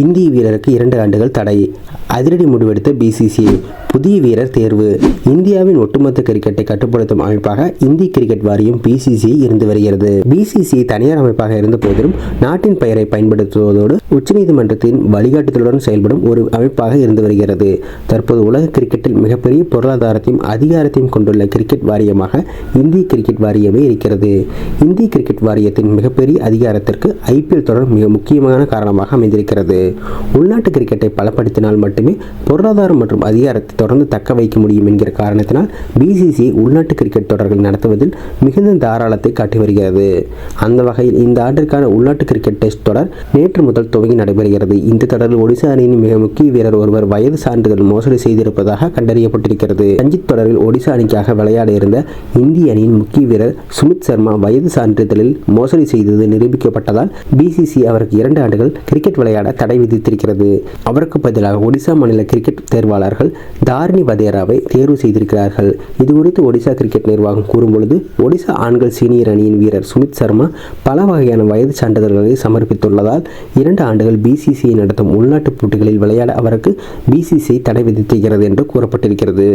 இந்திய வீரருக்கு இரண்டு ஆண்டுகள் தடை. அதிரடி முடிவெடுத்த பிசிசிஐ புதிய வீரர் தேர்வு. இந்தியாவின் ஒட்டுமொத்த கிரிக்கெட்டை கட்டுப்படுத்தும் அமைப்பாக இந்திய கிரிக்கெட் வாரியம் பிசிசிஐ இருந்து வருகிறது. பிசிசிஐ தனியார் அமைப்பாக இருந்த போதிலும் நாட்டின் பெயரை பயன்படுத்துவதோடு உச்சநீதிமன்றத்தின் வழிகாட்டுதலுடன் செயல்படும் ஒரு அமைப்பாக இருந்து வருகிறது. தற்போது உலக கிரிக்கெட்டில் மிகப்பெரிய பொருளாதாரத்தையும் அதிகாரத்தையும் கொண்டுள்ள கிரிக்கெட் வாரியமாக இந்திய கிரிக்கெட் வாரியமே இருக்கிறது. இந்திய கிரிக்கெட் வாரியத்தின் மிகப்பெரிய அதிகாரத்திற்கு ஐபிஎல் தொடர் மிக முக்கியமான காரணமாக அமைந்திருக்கிறது. உள்நாட்டு கிரிக்கெட்டை பலப்படுத்தினால் மட்டுமே பொருளாதாரம் மற்றும் அதிகாரத்தை தொடர்ந்து தக்க வைக்க முடியும் என்கிற காரணத்தினால் பிசிசிஐ உள்நாட்டு கிரிக்கெட் தொடர்கள் நடத்துவதில் மிகுந்த தாராளத்தை காட்டி வருகிறது. அந்த வகையில் இந்த ஆண்டிற்கான உள்நாட்டு கிரிக்கெட் டெஸ்ட் தொடர் நேற்று முதல் துவங்கி நடைபெறுகிறது. இந்த தொடரில் ஒடிசா அணியின் மிக முக்கிய வீரர் ஒருவர் வயது சான்றிதழ் மோசடி செய்திருப்பதாக கண்டறியப்பட்டிருக்கிறது. ரஞ்சித் தொடரில் ஒடிசா அணிக்காக விளையாட இருந்த இந்திய அணியின் முக்கிய வீரர் சுமித் சர்மா வயது சான்றிதழில் மோசடி செய்தது நிரூபிக்கப்பட்டதால் பிசிசி அவருக்கு இரண்டு ஆண்டுகள் கிரிக்கெட் விளையாட தடை விதித்திருக்கிறது. அவருக்கு பதிலாக ஒடிசா மாநில கிரிக்கெட் தேர்வாளர்கள் தாரிணி வதேராவை தேர்வு செய்திருக்கிறார்கள். இது குறித்து ஒடிசா கிரிக்கெட் நிர்வாகம் கூறும்பொழுது ஒடிசா ஆண்கள் சீனியர் அணியின் வீரர் சுமித் சர்மா பல வகையான வயது சான்றிதழ்களை சமர்ப்பித்துள்ளதால் இரண்டு ஆண்டுகள் பிசிசிஐ நடத்தும் உள்நாட்டு போட்டிகளில் விளையாட அவருக்கு பிசிசிஐ தடை விதித்திருக்கிறது என்று கூறப்பட்டிருக்கிறது.